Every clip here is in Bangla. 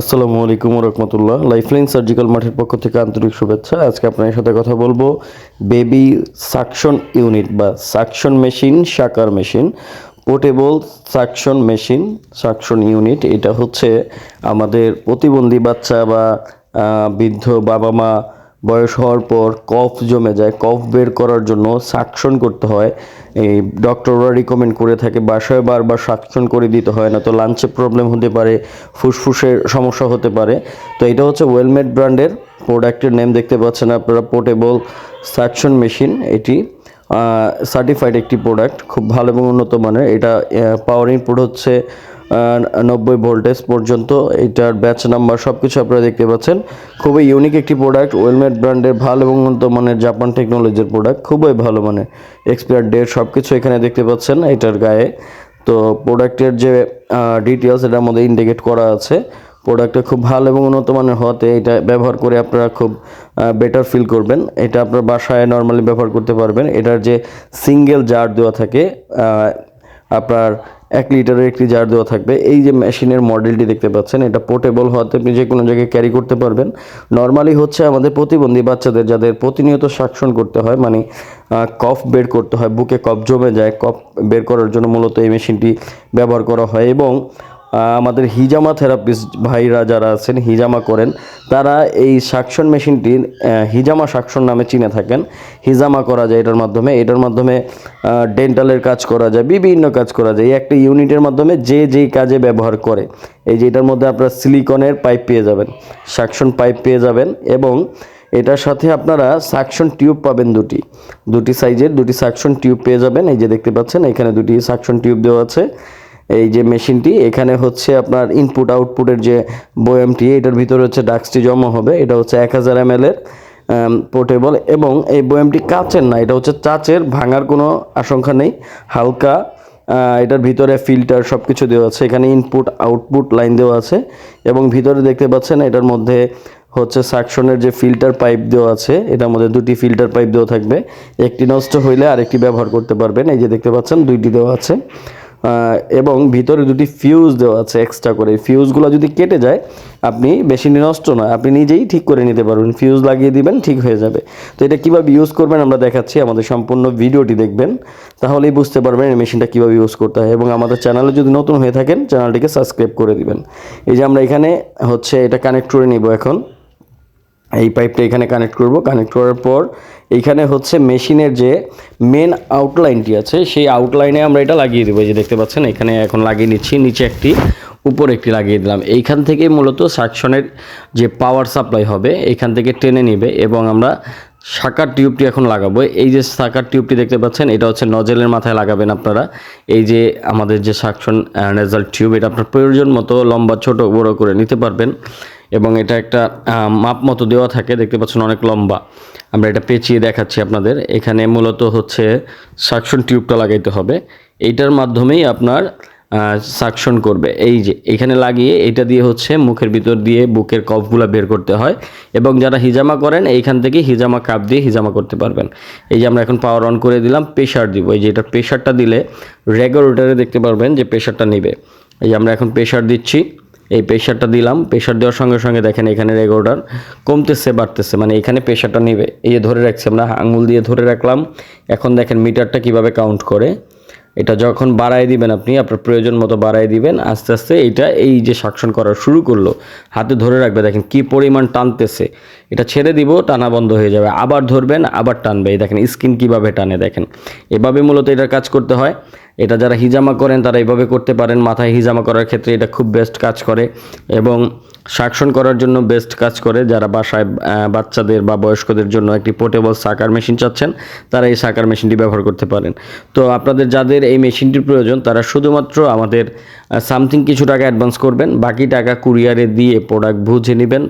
আসসালামু আলাইকুম রহমতুল্লাহ। লাইফলাইন সার্জিক্যাল মাঠের পক্ষ থেকে আন্তরিক শুভেচ্ছা। আজকে আপনার সাথে কথা বলব বেবি সাকশন ইউনিট বা suction machine sucker machine portable suction machine suction unit এটা হচ্ছে আমাদের প্রতিবন্ধী বাচ্চা বা বৃদ্ধ বাবা মা বয়স হওয়ার পর কফ জমে যায়, কফ বের করার জন্য সাকশন করতে হয়। এই ডক্টররা রিকমেন্ড করে থাকে, বাসায় বারবার সাকশন করে দিতে হয় না তো লাঞ্চে প্রবলেম হতে পারে, ফুসফুসের সমস্যা হতে পারে। তো এটা হচ্ছে ওয়েলমেড ব্র্যান্ডের প্রোডাক্টের নেম দেখতে পাচ্ছেন আপনারা পোর্টেবল সাকশন মেশিন এটি। সার্টিফাইড একটি প্রোডাক্ট খুব ভালো এবং উন্নত মানের। এটা পাওয়ার ইনপুট হচ্ছে নব্বই ভোল্টেজ পর্যন্ত এটার ব্যাচ নাম্বার সব কিছু আপনারা দেখতে পাচ্ছেন। খুবই ইউনিক একটি প্রোডাক্ট ওয়েলমেড ব্র্যান্ডের ভালো এবং উন্নত মানের জাপান টেকনোলজির প্রোডাক্ট খুবই ভালো মানের এক্সপায়ার ডেট সব কিছু এখানে দেখতে পাচ্ছেন এটার গায়ে। তো প্রোডাক্টের যে ডিটেলস এটার মধ্যে ইন্ডিকেট করা আছে। প্রোডাক্টটা খুব ভালো এবং উন্নত মানের হওয়াতে এটা ব্যবহার করে আপনারা খুব বেটার ফিল করবেন। এটা আপনার বাসায় নর্মালি ব্যবহার করতে পারবেন। এটার যে সিঙ্গেল জার দেওয়া থাকে আপনার এক লিটারের একটি জার দেওয়া থাকবে। এই যে মেশিনের মডেলটি দেখতে পাচ্ছেন, এটা পোর্টেবল হওয়াতে আপনি যে কোনো জায়গায় ক্যারি করতে পারবেন। নর্মালি হচ্ছে আমাদের প্রতিবন্ধী বাচ্চাদের, যাদের প্রতিনিয়ত শাসন করতে হয় মানে কফ বের করতে হয়, বুকে কফ জমে যায় কফ বের করার জন্য মূলত এই মেশিনটি ব্যবহার করা হয় এবং আমাদের হিজামা থেরাপিস্ট ভাইরা যারা আছেন, হিজামা করেন, তারা এই সাকশন মেশিনটি হিজামা সাকশন নামে চিনে থাকেন। হিজামা করা যায় এটার মাধ্যমে। এটার মাধ্যমে ডেন্টালের কাজ করা যায়, বিভিন্ন কাজ করা যায়। এই একটা ইউনিটের মাধ্যমে যে যেই কাজে ব্যবহার করে, এই যে এটার মধ্যে আপনারা সিলিকনের পাইপ পেয়ে যাবেন, সাকশন পাইপ পেয়ে যাবেন এবং এটার সাথে আপনারা সাকশন টিউব পাবেন দুটি। দুটি সাইজের দুটি সাকশন টিউব পেয়ে যাবেন। এই যে দেখতে পাচ্ছেন, এখানে দুটি সাকশন টিউব দেওয়া আছে। এই যে মেশিনটি, এখানে হচ্ছে আপনার ইনপুট আউটপুটের যে বয়ামটি, এটার ভিতরে হচ্ছে ডাক্সটি জমা হবে। এটা হচ্ছে এক হাজার এম এর পোর্টেবল এবং এই বয়ামটি কাচের না, এটা হচ্ছে চাচের ভাঙার কোনো আশঙ্কা নেই। হালকা এটার ভিতরে ফিল্টার সব কিছু দেওয়া আছে, এখানে ইনপুট আউটপুট লাইন দেওয়া আছে এবং ভিতরে দেখতে পাচ্ছেন এটার মধ্যে হচ্ছে সাকশনের যে ফিল্টার পাইপ দেওয়া আছে, এটার মধ্যে দুটি ফিল্টার পাইপ দেওয়া থাকবে। একটি নষ্ট হইলে আরেকটি ব্যবহার করতে পারবেন। এই যে দেখতে পাচ্ছেন, দুইটি দেওয়া আছে। এবং ভিতরে দুটি ফিউজ দেওয়া আছে এক্সট্রা করে। ফিউজগুলো যদি কেটে যায়, আপনি বেশি নষ্ট নয়। আপনি নিজেই ঠিক করে নিতে পারবেন। ফিউজ লাগিয়ে দিবেন, ঠিক হয়ে যাবে। তো এটা কীভাবে ইউজ করবেন আমরা দেখাচ্ছি। আমাদের সম্পূর্ণ ভিডিওটি দেখবেন। তাহলেই বুঝতে পারবেন এই মেশিনটা কীভাবে ইউজ করতে হয়। এবং আমাদের চ্যানেলে যদি নতুন হয়ে থাকেন চ্যানেলটিকে সাবস্ক্রাইব করে দিবেন। এই যে আমরা এখানে হচ্ছে এটা কানেক্ট করে নিব এখন। এই পাইপটা এখানে কানেক্ট করব। কানেক্ট করার পর এইখানে হচ্ছে মেশিনের যে মেন আউটলাইনটি আছে, সেই আউটলাইনে আমরা এটা লাগিয়ে দেবো। যে দেখতে পাচ্ছেন, এখানে এখন লাগিয়ে নিচ্ছি, নিচে একটি, উপর একটি লাগিয়ে দিলাম। এইখান থেকে মূলত সাকশনের যে পাওয়ার সাপ্লাই হবে এইখান থেকে টেনে নেবে এবং আমরা শাকার টিউবটি এখন লাগাবো। এই যে শাকার টিউবটি দেখতে পাচ্ছেন, এটা হচ্ছে নজেলের মাথায় লাগাবেন আপনারা। এই যে আমাদের যে সাকশন নেজাল টিউব এটা আপনার প্রয়োজন মতো লম্বা, ছোট, বড় করে নিতে পারবেন। এবং এটা একটা মাপ মতো দেওয়া থাকে, দেখতে পাচ্ছেন অনেক লম্বা। আমরা এটা পেঁচিয়ে দেখাচ্ছি আপনাদের। এখানে মূলত হচ্ছে সাকশন টিউবটা লাগাইতে হবে। এইটার মাধ্যমেই আপনার সাকশন করবে। এই যে, এখানে লাগিয়ে এটা দিয়ে হচ্ছে মুখের ভিতর দিয়ে বুকের কফগুলা বের করতে হয় এবং যারা হিজামা করেন, এইখান থেকে হিজামা কাপ দিয়ে হিজামা করতে পারবেন। এই যে আমরা এখন পাওয়ার অন করে দিলাম প্রেশার দিব। এই যে এটা প্রেশারটা দিলে রেগুলেটরে দেখতে পারবেন যে প্রেশারটা নেবে। এই যে আমরা এখন প্রেশার দিচ্ছি। এই প্রেশারটা দিলাম। প্রেশার দেওয়ার সঙ্গে সঙ্গে দেখেন এখানে রেগুলার কমতেছে, বাড়তেছে। মানে এখানে প্রেশারটা নেবে। এই যে ধরে রাখছি আমরা, আঙুল দিয়ে ধরে রাখলাম। এখন দেখেন মিটারটা কীভাবে কাউন্ট করে। এটা যখন বাড়ায় দিবেন আপনি, আপনার প্রয়োজন মতো বাড়ায় দিবেন, আস্তে আস্তে এটা এই যে সাকশন করা শুরু করল, হাতে ধরে রাখবে, দেখেন কি পরিমাণ টানতেছে। এটা ছেড়ে দিব, টানা বন্ধ হয়ে যাবে, আবার ধরবেন, আবার টানবে। এই দেখেন, স্কিন কীভাবে টানে দেখেন। এভাবে মূলত এটা কাজ করতে হয়। এটা যারা হিজামা করেন, তারা এইভাবে করতে পারেন। মাথায় হিজামা করার ক্ষেত্রে এটা খুব বেস্ট কাজ করে এবং সাকশন করার জন্য বেস্ট কাজ করে। যারা বাসায় বাচ্চাদের বা বয়স্কদের জন্য একটি পোর্টেবল সাকার মেশিন চাচ্ছেন, তারা এই সাকার মেশিনটি ব্যবহার করতে পারেন। তো আপনাদের যাদের এই মেশিনটির প্রয়োজন, তারা শুধুমাত্র আমাদের সামথিং কিছু টাকা অ্যাডভান্স করবেন, বাকি টাকা কুরিয়ারে দিয়ে প্রোডাক্ট বুঝে নেবেন।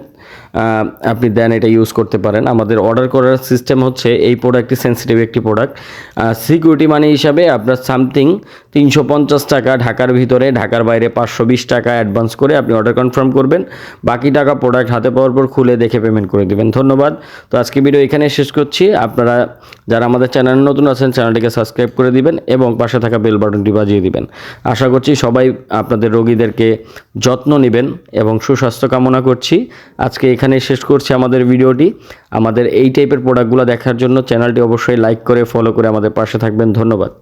আপনি দেন এটা ইউজ করতে পারেন। আমাদের অর্ডার করার সিস্টেম হচ্ছে এই প্রোডাক্টটি সেন্সিটিভ একটি প্রোডাক্ট সিকিউরিটি মানি হিসাবে আপনার সামথিং তিনশো পঞ্চাশ টাকা ঢাকার ভিতরে, ঢাকার বাইরে পাঁচশো বিশ টাকা অ্যাডভান্স করে আপনি অর্ডার কনফার্ম করবেন। বাকি টাকা প্রোডাক্ট হাতে পাওয়ার পর খুলে দেখে পেমেন্ট করে দেবেন। ধন্যবাদ। তো আজকে ভিডিও এখানে শেষ করছি। আপনারা যারা আমাদের চ্যানেলে নতুন আছেন, চ্যানেলটিকে সাবস্ক্রাইব করে দিবেন এবং পাশে থাকা বেল বাটনটি বাজিয়ে দিবেন। আশা করছি সবাই আপনাদের রোগীদেরকে যত্ন নেবেন এবং সুস্বাস্থ্য কামনা করছি। আজকে এখানে শেষ করছি আমাদের ভিডিওটি। আমাদের এই টাইপের প্রোডাক্টগুলো দেখার জন্য চ্যানেলটি অবশ্যই লাইক করে ফলো করে আমাদের পাশে থাকবেন। ধন্যবাদ।